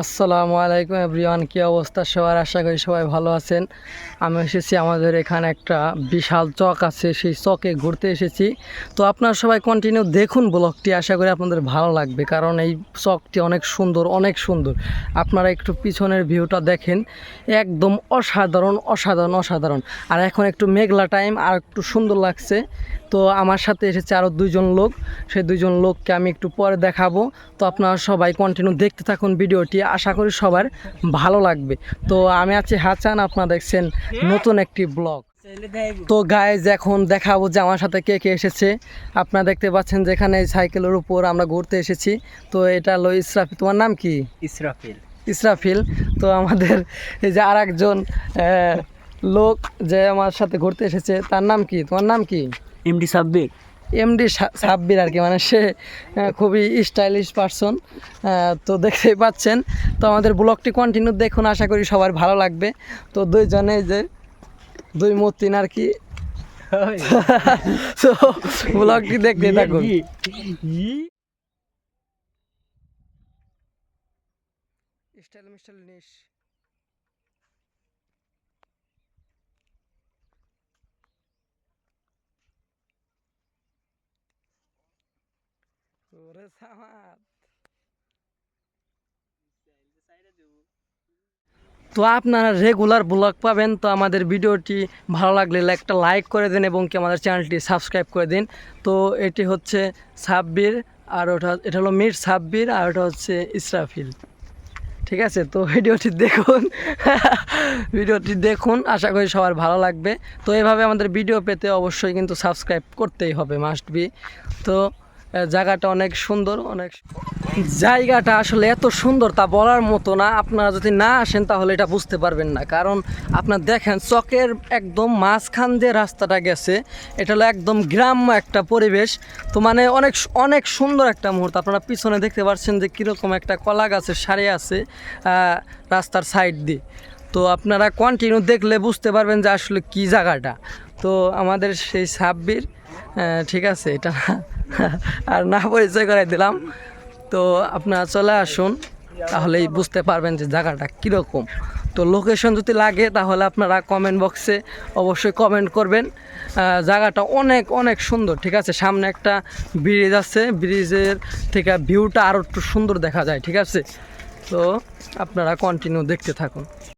আসসালামু আলাইকুম এভরিওয়ান, কী অবস্থা সবার? আশা করি সবাই ভালো আছেন। আমি এসেছি আমাদের এখানে একটা বিশাল চক আছে, সেই চকে ঘুরতে এসেছি। তো আপনারা সবাই কন্টিনিউ দেখুন ব্লগটি, আশা করি আপনাদের ভালো লাগবে, কারণ এই চকটি অনেক সুন্দর অনেক সুন্দর। আপনারা একটু পিছনের ভিউটা দেখেন, একদম অসাধারণ অসাধারণ অসাধারণ। আর এখন একটু মেঘলা টাইম আর একটু সুন্দর লাগছে। তো আমার সাথে এসেছে আরও দুইজন লোক। সেই দুইজন লোককে আমি একটু পরে দেখাবো। তো আপনারা সবাই কন্টিনিউ দেখতে থাকুন ভিডিওটি। আশা করি সবার ভালো লাগবে। তো আমি আছি হাচান আপনারা দেখছেন নতুন একটি ব্লগ। তো গাইজ এখন দেখাবো যে আমার সাথে কে কে এসেছে। আপনারা দেখতে পাচ্ছেন যেখানে সাইকেলের উপর আমরা ঘুরতে এসেছি। তো এটা হলো ইসরাফি তোমার নাম কি? ইসরাফিল। ইসরাফিল। তো আমাদের এই যে আর একজন লোক যে আমার সাথে ঘুরতে এসেছে তার নাম কি? তোমার নাম কি? এমডি সাব্বির? এমডি সাব্বির আর কি মানে সে খুবই স্টাইলিশ পারসন তো দেখতেই পাচ্ছেন। তো আমাদের ব্লগটি কন্টিনিউ দেখুন আশা করি সবার ভালো লাগবে। তো দুইজনে যে দুই মতিন আর কি। তো ব্লগটি দেখতে থাকুন। স্টাইল মিস্টাইল নিস ওরে সামাদ। তো আপনারা রেগুলার ব্লগ পাবেন, তো আমাদের ভিডিওটি ভালো লাগলে একটা লাইক করে দিন এবং কি আমাদের চ্যানেলটি সাবস্ক্রাইব করে দিন। তো এটি হচ্ছে সাব্বির আর ওটা, এটা হলো মির সাব্বির আর ওটা হচ্ছে ইসরাফিল। ঠিক আছে, তো ভিডিওটি দেখুন ভিডিওটি দেখুন, আশা করি সবার ভালো লাগবে। তো এভাবে আমাদের ভিডিও পেতে অবশ্যই কিন্তু সাবস্ক্রাইব করতেই হবে মাস্ট বি তো জায়গাটা অনেক সুন্দর, অনেক জায়গাটা আসলে এত সুন্দর তা বলার মতো না। আপনারা যদি না আসেন তাহলে এটা বুঝতে পারবেন না। কারণ আপনার দেখেন, চকের একদম মাঝখান দিয়ে রাস্তাটা গেছে। এটা হলো একদম গ্রাম্য একটা পরিবেশ। তো মানে অনেক অনেক সুন্দর একটা মুহূর্ত। আপনারা পিছনে দেখতে পাচ্ছেন যে কীরকম একটা কলা গাছের সারি আছে রাস্তার সাইড দিয়ে। তো আপনারা কন্টিনিউ দেখলে বুঝতে পারবেন যে আসলে কী জায়গাটা। তো আমাদের সেই সাব্বির ঠিক আছে, এটা আর না পরিচয় করাই দিলাম। তো আপনারা চলে আসুন, তাহলেই বুঝতে পারবেন যে জায়গাটা কীরকম। তো লোকেশন যদি লাগে, তাহলে আপনারা কমেন্ট বক্সে অবশ্যই কমেন্ট করবেন। জায়গাটা অনেক অনেক সুন্দর, ঠিক আছে? সামনে একটা ব্রিজ আছে ব্রিজের থেকে ভিউটা আরও একটু সুন্দর দেখা যায়, ঠিক আছে? তো আপনারা কন্টিনিউ দেখতে থাকুন।